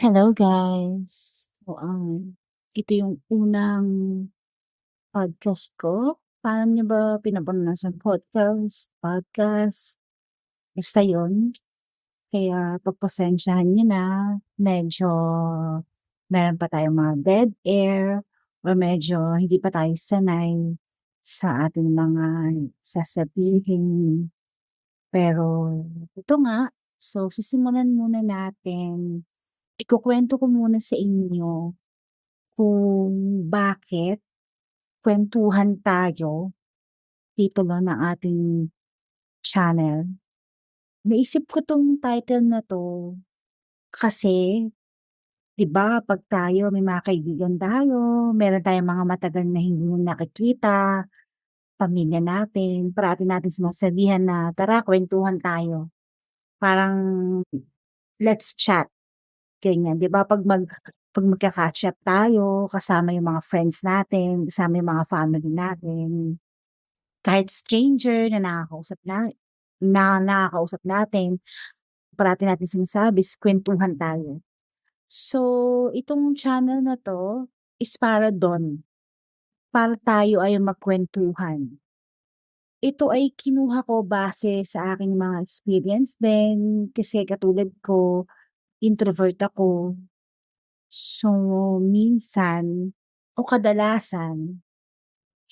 Hello guys. So, um, ito yung unang podcast ko. Paano niyo ba pinapamanasan podcast, podcast, basta yun. Kaya pagpasensyahan niyo na, medyo meron pa tayong mga dead air or medyo hindi pa tayo sanay sa ating mga sasabihin. Pero ito nga, so sisimulan muna natin. Ikukuwento ko muna sa inyo kung bakit kwentuhan tayo, titulo ng ating channel. Naisip ko 'tong title na 'to kasi 'di ba 'pag tayo may mga kaibigan tayo, meron tayong mga matagal na hindi na nakikita, pamilya natin, parati natin sinasabihan na, "Tara kwentuhan tayo." Parang, let's chat, ganyan. 'Di ba 'pag mag 'pag magka-catch up tayo kasama yung mga friends natin, kasama yung mga family natin, kahit stranger na nakakausap na na nakakausap natin, parati natin sinasabi is kwentuhan tayo. So, itong channel na 'to is para dun, para tayo ay magkwentuhan. Ito ay kinuha ko base sa aking mga experience din, kasi katulad ko, introvert ako. So, minsan o kadalasan,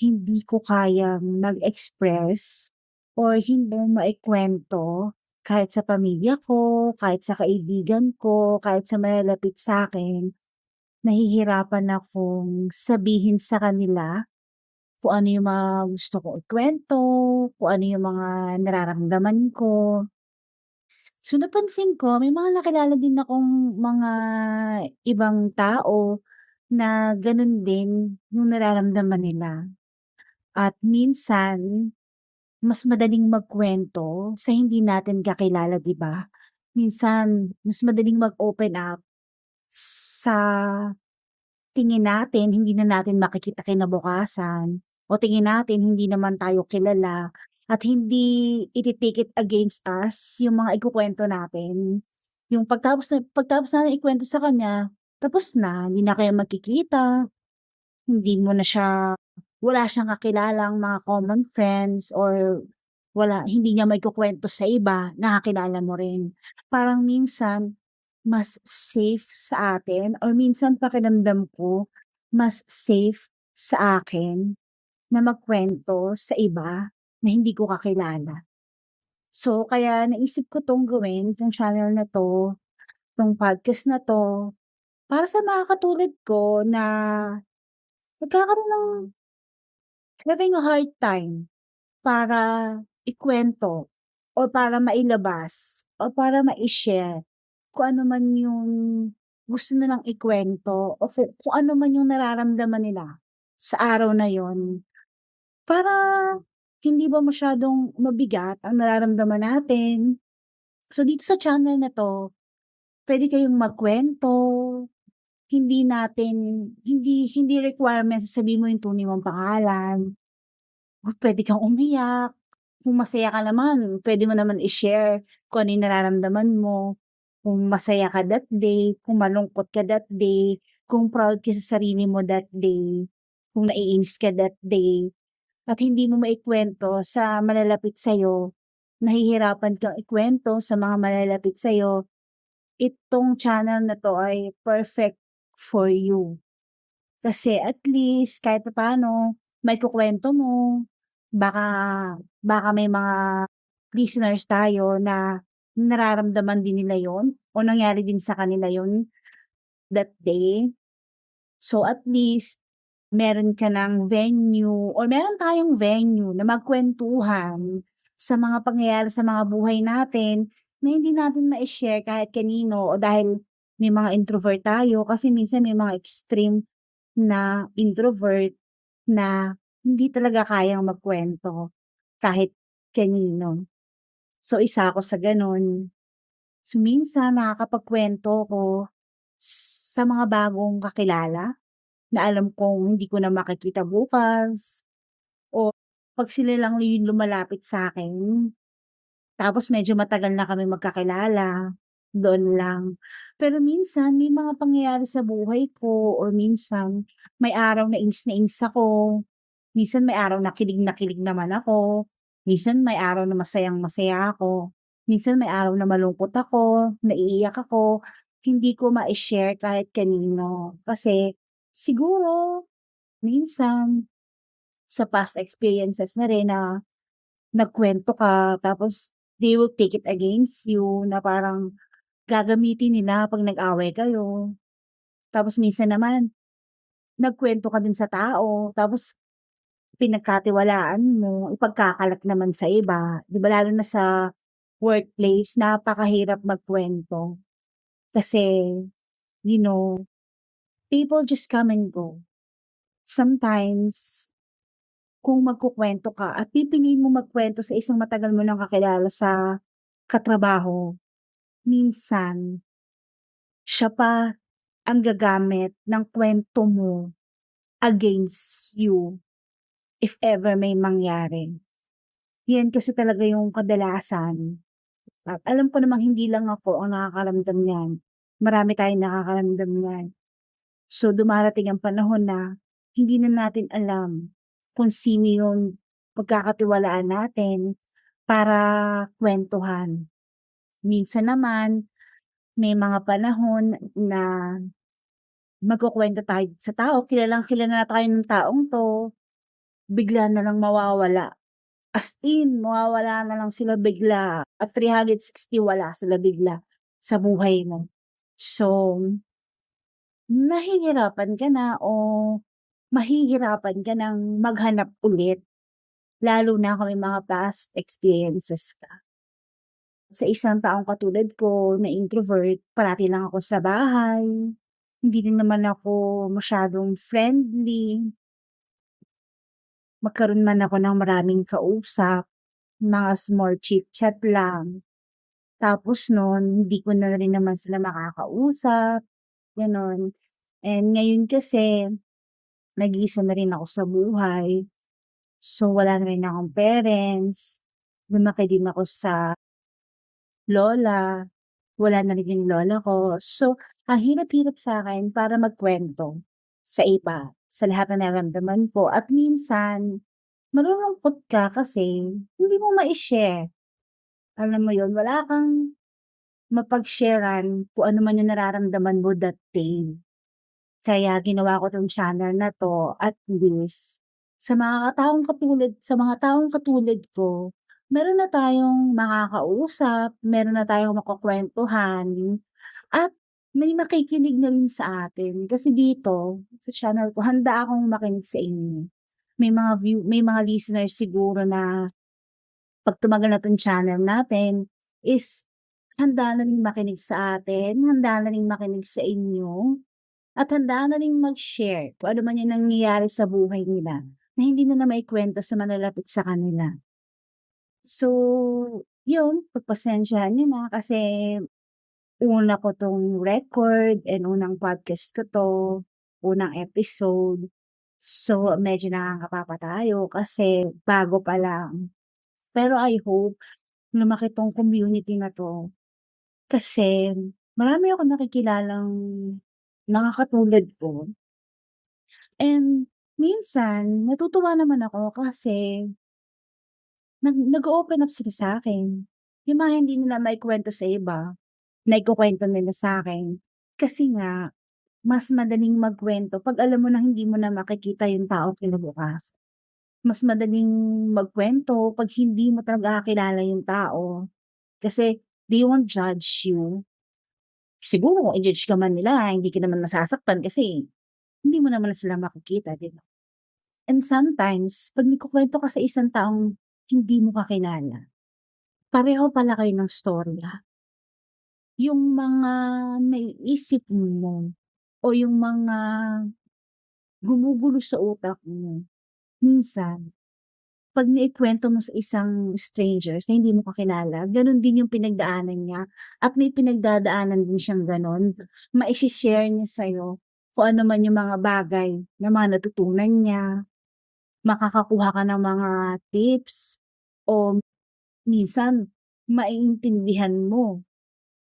hindi ko kayang mag-express or hindi maikwento kahit sa pamilya ko, kahit sa kaibigan ko, kahit sa malalapit sa'kin. Nahihirapan akong sabihin sa kanila kung ano yung mga gusto kong ikwento, kung ano yung mga nararamdaman ko. So, napansin ko may mga nakilala din akong mga ibang tao na ganun din yung nararamdaman nila. At minsan, mas madaling magkuwento sa hindi natin kakilala, 'di ba? Minsan mas madaling mag-open up sa tingin natin hindi na natin makikita kinabukasan o tingin natin hindi naman tayo kilala at hindi ite-take it against us yung mga ikukuwento natin. Yung pagtapos na pagtapos natin ikuwento sa kanya, tapos na, hindi na kayo magkikita, hindi mo na siya wala siyang kakilalang mga common friends or wala hindi niya maikukuwento sa iba, nakakilala mo rin. Parang minsan, mas safe sa atin or minsan pakiramdam ko, mas safe sa akin na magkuwento sa iba na hindi ko kakilala. So, kaya naisip ko 'tong gawin, 'tong channel na 'to, 'tong podcast na 'to, para sa mga katulad ko na nagkakaroon ng having a hard time para ikuwento or para mailabas o para mai-share kung ano man yung gusto nilang ikuwento o ku kung ano man yung nararamdaman nila sa araw na yun. Para hindi ba masyadong mabigat ang nararamdaman natin. So, dito sa channel na 'to, puwede kayong magkuwento, hindi natin hindi hindi requirement sasabihin mo yung tunay mong pangalan. Puwede kang umiyak, kung masaya ka naman puwede mo naman i-share kung ano yung nararamdaman mo, kung masaya ka that day, kung malungkot ka that day, kung proud ka sa sarili mo that day, kung naiinis ka that day, at hindi mo maikuwento sa malalapit sa'yo, nahihirapan kang ikuwento sa mga malalapit sa'yo, itong channel na 'to ay perfect for you. Kasi at least kahit papaano maikukuwento mo, baka baka may mga listeners tayo na nararamdaman din nila yun o nangyari din sa kanila yun that day. So, at least meron ka ng venue or meron tayong venue na magkuwentuhan sa mga pangyayari sa mga buhay natin na hindi natin mai-share kahit kanino o dahil may mga introvert tayo kasi minsan may mga extreme na introvert na hindi talaga kayang magkuwento kahit kanino. So, isa ako sa gano'n. So, minsan nakakapagkuwento ako sa mga bagong kakilala na alam kong hindi ko na makikita bukas o 'pag sila lang yung lumalapit sa'kin. Tapos medyo matagal na kaming magkakilala. doon lang. Pero minsan may mga pangyayari sa buhay ko or minsan may araw na inis na inis ako, minsan may araw na kilig na kilig naman ako, minsan may araw na masayang-masaya ako, minsan may araw na malungkot ako, naiiyak ako, hindi ko mai-share kahit kanino. Kasi siguro minsan sa past experiences na rin na nagkuwento ka tapos they will take it against you na parang gagamitin nila 'pag nag-away kayo. Tapos minsan naman nagkuwento ka din sa tao tapos pinagkatiwalaan mo, ipagkakalat naman sa iba. 'Di ba lalo na sa workplace napakahirap magkuwento. Kasi, you know, people just come and go. Sometimes kung magkukuwento ka at pipiliin mong magkuwento sa isang matagal mo ng kakilala sa katrabaho, minsan siya pa ang gagamit ng kuwento mo against you, if ever may mangyari. 'Yan kasi talaga yung kadalasan. At alam ko namang hindi lang ako ang nakakaramdam niyan, marami tayong nakakaramdam niyan. So, dumarating ang panahon na hindi na natin alam kung sino yung pagkakatiwalaan natin para kuwentuhan. Minsan naman, may mga panahon na magkukuwento tayo sa tao, kilalang-kilala na tayo ng taong 'to, bigla na lang mawawala. As in, mawawala na lang sila bigla at 360 wala sila bigla sa buhay mo. So mahihirapan ka na o mahihirapan ka ng maghanap ulit, lalo na kung may mga past experiences ka. Sa isang taong katulad ko na introvert, parati lang ako sa bahay, hindi din naman ako masyadong friendly. Magkaroon man ako ng maraming kausap, mga small chit-chat lang. Tapos nun, hindi ko na rin naman sila makakausap, gano'n. And ngayon kasi, nag-iisa na rin ako sa buhay. So, wala na rin akong parents, lumaki din ako sa lola, wala na rin yung lola ko. So, ang hirap-hirap sa'kin para magkuwento sa iba, sa lahat ng nararamdaman ko at minsan malulungkot ka kasi hindi mo mai-share. Alam mo yun, wala kang mapag-sharean kung ano man yung nararamdaman mo that day. Kaya ginawa ko 'tong channel na 'to at least sa mga taong katulad sa mga taong katulad ko, meron na tayong makakausap, meron na tayong makukuwentuhan at may makikinig na rin sa atin. Kasi dito sa channel ko handa akong makinig sa inyo. May mga view may mga listeners siguro na 'pag tumagal na 'tong channel natin is handa na ring makinig sa atin, handa na ring makinig sa inyo, at handa na ring mag-share kung ano man yung nangyayari sa buhay nila na hindi nila maikuwento sa malalapit sa kanila. So, yun, pagpasensyahan niyo na kasi una ko 'tong record and unang podcast ko 'to, unang episode. So, medyo nakakapapa tayo kasi bago pa lang. Pero I hope lumaki 'tong community na 'to. Kasi marami akong nakikilalang nakakatulad ko. And minsan natutuwa naman ako kasi nag nag-o-open up sila sa'kin. Yung mga hindi nila maikuwento sa iba, naikukuwento nila sa'kin. Kasi nga mas madaling magkuwento 'pag alam mo na hindi mo na makikita yung tao kinabukasan. Mas madaling magkuwento 'pag hindi mo talaga kilala yung tao. Kasi they won't judge you. Siguro kung i-judge ka man nila hindi ka naman masasaktan kasi hindi mo naman sila makikita, 'di ba? And sometimes 'pag nagkukuwento ka sa isang taong hindi mo kakilala, pareho pala kayo ng istorya. Yung mga naiisip mo o yung mga gumugulo sa utak mo, minsan 'pag naikuwento mo sa isang strangers na hindi mo kakilala, gano'n din yung pinagdaanan niya at may pinagdadaanan din siyang gano'n. Maishi-share niya sa'yo kung ano man yung mga bagay na mga natutunan niya. Makakakuha ka ng mga tips o minsan maiintindihan mo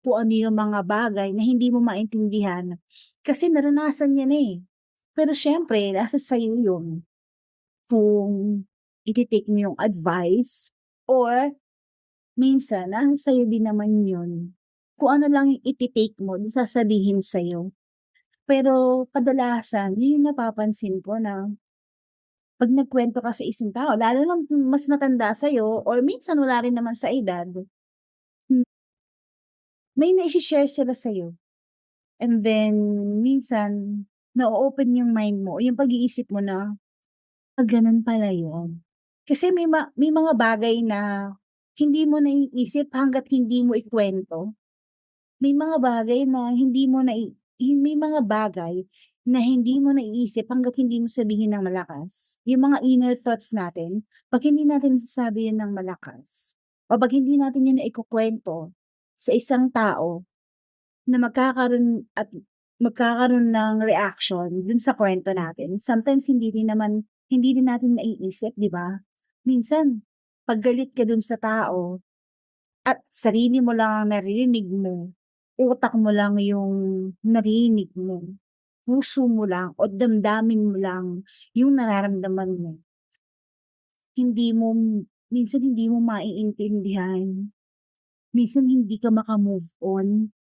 kung ano yung mga bagay na hindi mo maintindihan, kasi naranasan niya na, eh. Pero siyempre nasa sa'yo yun, kung ite-take mo yung advice or minsan nasa sa'yo din naman yun, kung ano lang yung ite-take mo sasabihin sa'yo. Pero kadalasan yun yung napapansin ko na 'pag nagkuwento ka sa isang tao lalo na kung mas matanda sa'yo or minsan wala rin naman sa edad. Hmm. May naishi-share sila sa'yo. And then minsan na-o-open yung mind mo yung pag-iisip mo na, ah, ganun pala yun. Kasi may ma may mga bagay na hindi mo naiisip hangga't hindi mo ikuwento. May mga bagay na hindi mo nai may mga bagay na hindi mo naiisip hangga't hindi mo sabihin ng malakas. Yung mga inner thoughts natin 'pag hindi natin nasasabi yun ng malakas o 'pag hindi natin yun naikukuwento sa isang tao na magkakaroon at magkakaroon ng reaction dun sa kuwento natin, sometimes hindi din naman hindi din natin naiisip, 'di ba? Minsan 'pag galit ka dun sa tao at sarili mo lang ang naririnig mo, utak mo lang yung naririnig mo, puso mo lang o damdamin mo lang yung nararamdaman mo. Hindi mo minsan hindi mo maiintindihan. Minsan hindi ka maka-move on.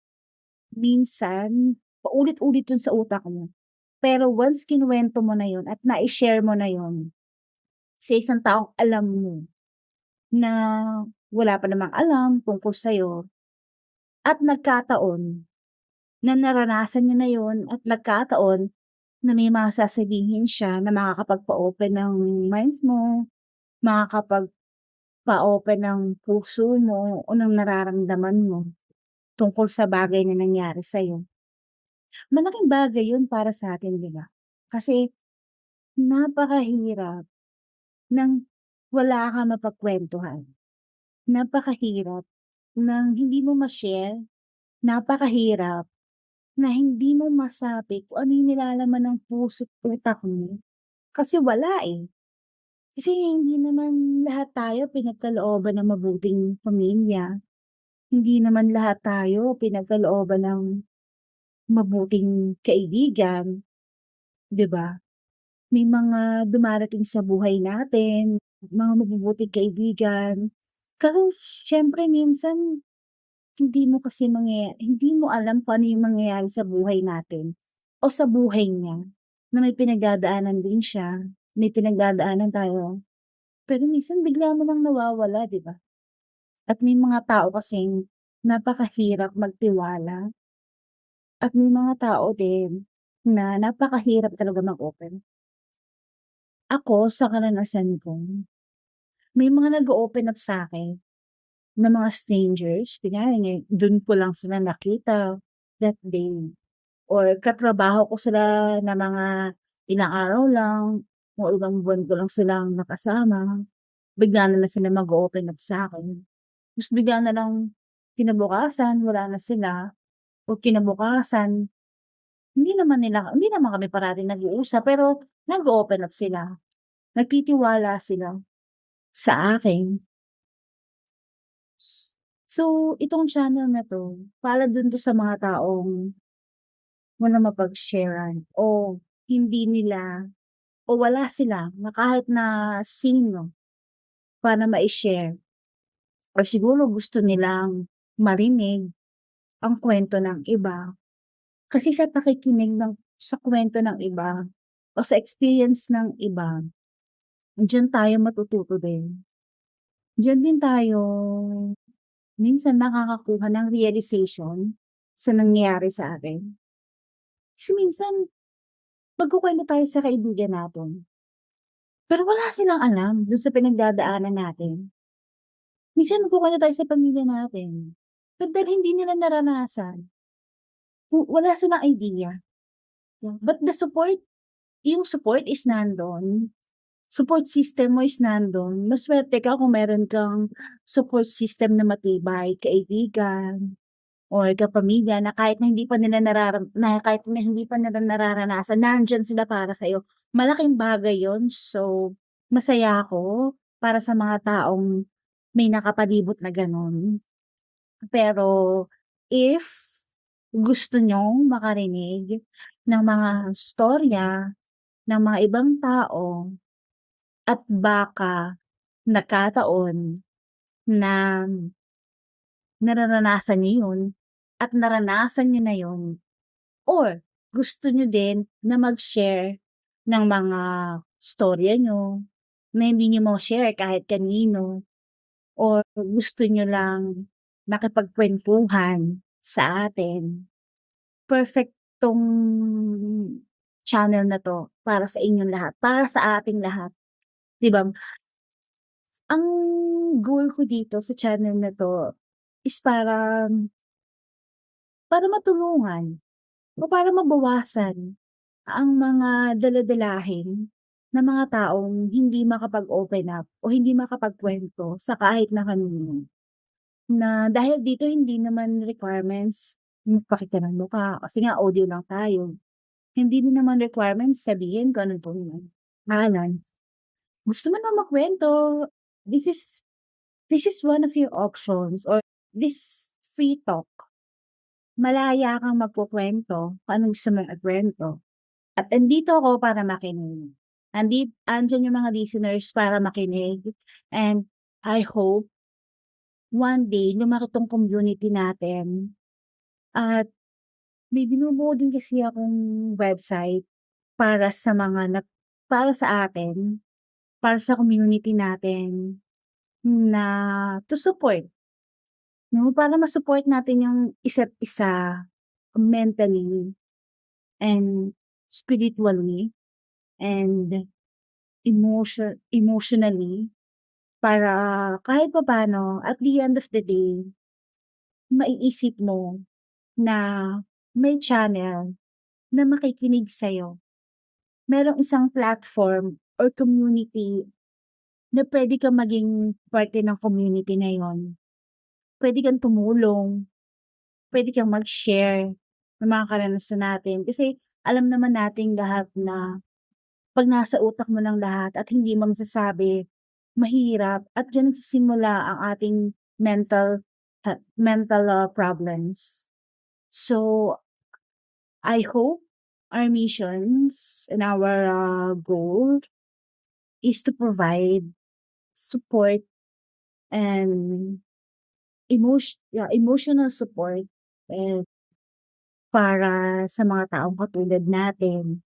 Minsan paulit-ulit yun sa utak mo. Pero once kinuwento mo na yun at nai-share mo na yun sa isang taong alam mo na wala pa namang alam tungkol sa'yo at nagkataon na naranasan niya na yun at nagkataon na may mga sasabihin siya na makakapagpa-open ng minds mo, makakapagpa-open ng puso mo o ng nararamdaman mo tungkol sa bagay na nangyari sa'yo. Malaking bagay yun para sa'tin, 'di ba? Kasi napakahirap ng wala kang mapagkuwentuhan. Napakahirap ng hindi mo ma-share, napakahirap na hindi mo masabi kung ano yung nilalaman ng puso't utak mo. Kasi wala, eh. Kasi hindi naman lahat tayo pinagkalooban ng mabuting pamilya. Hindi naman lahat tayo pinagkalooban ng mabuting kaibigan, 'di ba? May mga dumarating sa buhay natin, mga mabubuting kaibigan. Kasi siyempre minsan hindi mo kasi mangyaya hindi mo alam kung ano yung mangyayari sa buhay natin o sa buhay niya na may pinagdadaanan din siya, may pinagdadaanan tayo. Pero minsan bigla namang nawawala, 'di ba? At may mga tao kasing napakahirap magtiwala. At may mga tao din na napakahirap talaga mag-open. Ako sa karanasan ko, may mga nag-o-open up sa'kin na mga strangers, kunyari dun ko lang sila nakita that day. Or katrabaho ko sila na mga ilang araw lang o ilang buwan ko lang silang nakasama, bigla na lang sila mag-o-open up sa'kin. Tapos bigla na lang kinabukasan wala na sila. O kinabukasan hindi naman nila hindi naman kami parating nag-uusap pero nag-o-open up sila. Nagtitiwala sila sa akin. So, itong channel na 'to, para dun 'to sa mga taong walang mapag-sharan o hindi nila o wala sila na kahit na sino para mai-share or siguro gusto nilang marinig ang kuwento ng iba. Kasi sa pakikinig ng sa kuwento ng iba o sa experience ng iba, diyan tayo matututo din. Diyan din tayo minsan nakakakuha ng realization sa nangyayari sa atin. Kasi minsan magkukuwento tayo sa kaibigan natin. Pero wala silang alam dun sa pinagdadaanan natin. Minsan nagkukuwento tayo sa pamilya natin, pero dahil hindi nila naranasan wala silang idea. But the support yung support is nandun. Support system mo is nandun. Masuwerte ka kung meron kang support system na matibay, kaibigan or kapamilya na kahit na hindi pa nila nararam na kahit na hindi pa nila nararanasan nandiyan sila para sa'yo. Malaking bagay yun. So, masaya ako para sa mga taong may nakapalibot na gano'n. Pero if gusto niyong makarinig ng mga istorya ng mga ibang tao at baka nagkataon na nararanasan niyo yun at naranasan niyo na yun or gusto niyo din na mag-share ng mga istorya niyo na hindi niyo ma-share kahit kanino or gusto niyo lang makipagkwentuhan sa atin, perfect 'tong channel na 'to para sa inyong lahat, para sa ating lahat, 'di ba? Ang goal ko dito sa channel na 'to is para para matulungan o para mabawasan ang mga dala-dalahin ng mga taong hindi makapag-open up o hindi makapagkuwento sa kahit na kanino. Na dahil dito hindi naman requirements magpakita ng mukha kasi nga audio lang tayo. Hindi din naman requirements sabihin kung anong pangalan. Gusto mo naman magkuwento, this is this is one of your options or this free talk. Malaya kang magkukuwento kung anong gusto mong ikuwento. At andito ako para makinig. Andi andiyan yung mga listeners para makinig and I hope one day lumaki 'tong community natin. At may binubuo din kasi akong website para sa mga nag para sa atin, para sa community natin na to support. 'No, para ma-support natin yung isa't isa mentally and spiritually and emotion emotionally para kahit papaano at the end of the day maiisip mo na may channel na makikinig sa'yo. Merong isang platform or community na puwede kang maging parte ng community na yun. Puwede kang tumulong, puwede kang mag-share ng mga karanasan natin kasi alam naman nating lahat na 'pag nasa utak mo lang lahat at hindi mo masasabi, mahirap at diyan nagsisimula ang ating mental mental, ah, problems. So, I hope our missions and our, ah, goal is to provide support and emotio yeah, emotional support and para sa mga taong katulad natin.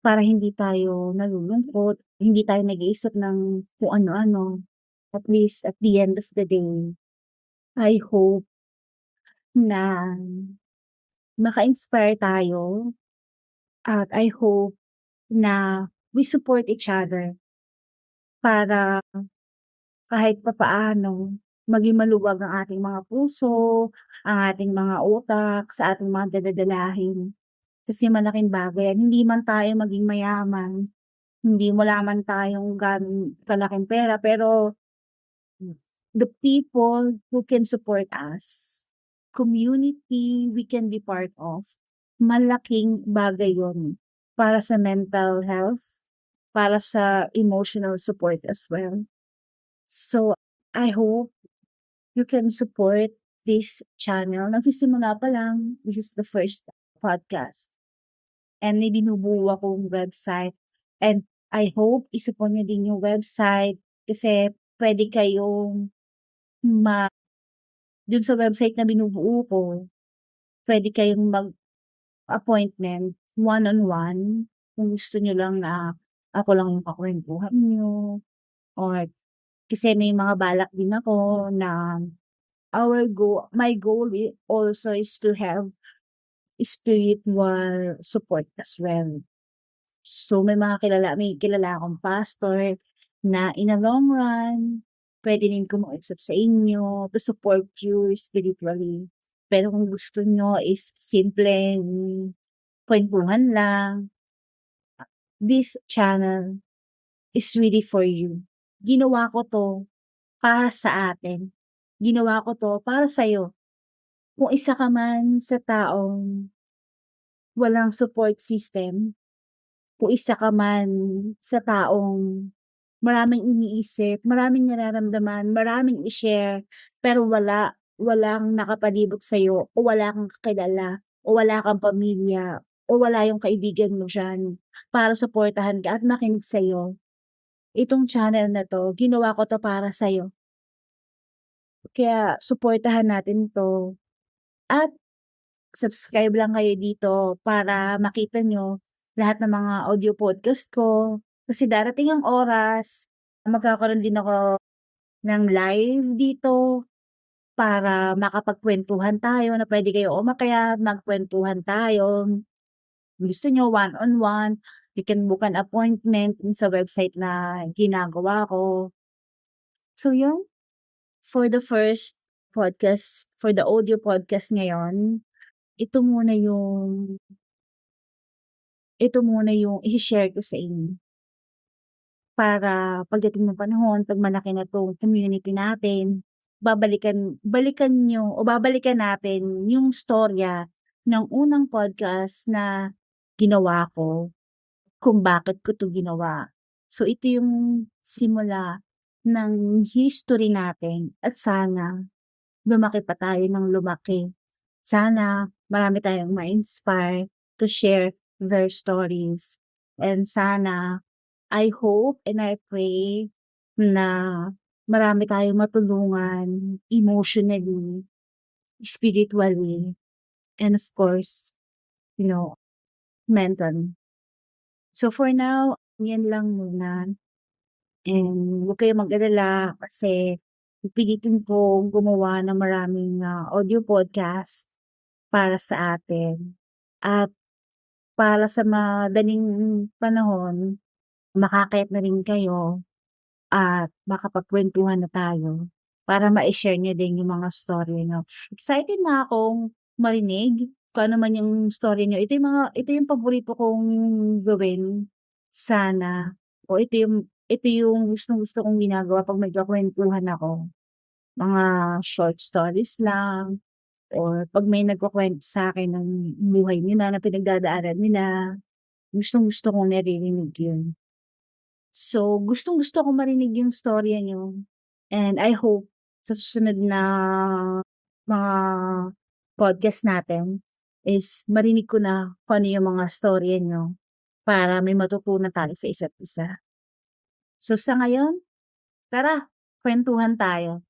Para hindi tayo nalulungkot, hindi tayo nag-iisip ng kung ano-ano. At least at the end of the day, I hope na maka-inspire tayo at I hope na we support each other para kahit papaano maging maluwag ang ating mga puso, ang ating mga utak sa ating mga dala-dalahin. Kasi malaking bagay yan, hindi man tayo maging mayaman, hindi wala man tayong gaano kalaking pera pero the people who can support us, community we can be part of, malaking bagay yun para sa mental health, para sa emotional support as well. So, I hope you can support this channel. Nagsisimula pa lang, this is the first podcast. And may binubuo akong website and I hope i-support niyo din yung website kasi puwede kayong ma dun sa website na binubuo ko, puwede kayong mag-appointment one-on-one kung gusto niyo lang na ako lang yung kakwentuhan niyo or kasi may mga balak din ako na our go my goal also is to have spiritual support as well. So, may mga kilala may kilala akong pastor na in a long run, puwede din kumausap sa inyo to support you spiritually. Pero kung gusto niyo is simpleng kwentuhan lang, this channel is really for you. Ginawa ko 'to para sa atin, ginawa ko 'to para sa'yo. Kung isa ka man sa taong walang support system, kung isa ka man sa taong maraming iniisip, maraming nararamdaman, maraming i-share, pero wala walang nakapalibot sa'yo o wala kang kakilala o wala kang pamilya o wala yung kaibigan mo diyan para suportahan ka at makinig sa'yo. Itong channel na 'to ginawa ko 'to para sa'yo. Kaya suportahan natin 'to at subscribe lang kayo dito para makita niyo lahat ng mga audio podcast ko. Kasi darating ang oras magkakaroon din ako ng live dito para makapagkuwentuhan tayo na puwede kayo umakyat, magkuwentuhan tayo. Kung gusto niyo one-on-one, you can book an appointment sa website na ginagawa ko. So yun, for the first podcast, for the audio podcast ngayon, ito muna yung ito muna yung i-she-share ko sa inyo. Para pagdating ng panahon 'pag malaki na 'tong community natin, babalikan balikan niyo o babalikan natin yung istorya ng unang podcast na ginawa ko, kung bakit ko 'to ginawa. So ito yung simula ng history natin at sana lumaki pa tayo ng lumaki. Sana marami tayong ma-inspire to share their stories and sana I hope and I pray na marami tayong matulungan emotionally, spiritually, and of course, you know, mentally. So for now, yan lang muna. And huwag kayong mag-alala kasi pipilitin kong gumawa ng maraming, ah, audio podcast para sa atin at para sa madaling panahon makaakyat na rin kayo at makapagkuwentuhan na tayo para mai-share niyo din yung mga storya niyo. Excited na akong marinig kung ano man yung storya niyo. Ito yung mga ito yung paborito kong gawin sana o ito yung ito yung gustong-gusto kong ginagawa 'pag nagkukuwentuhan ako. Mga short stories lang or 'pag may nagkukuwento sa'kin ng buhay nila na pinagdadaanan nila, gustong-gusto kong naririnig yun. So, gustong-gusto kong marinig yung storya niyo and I hope sa susunod na mga podcast natin is marinig ko na kung ano yung mga storya niyo para may matutunan tayo sa isa't isa. So sa ngayon, tara kuwentuhan tayo.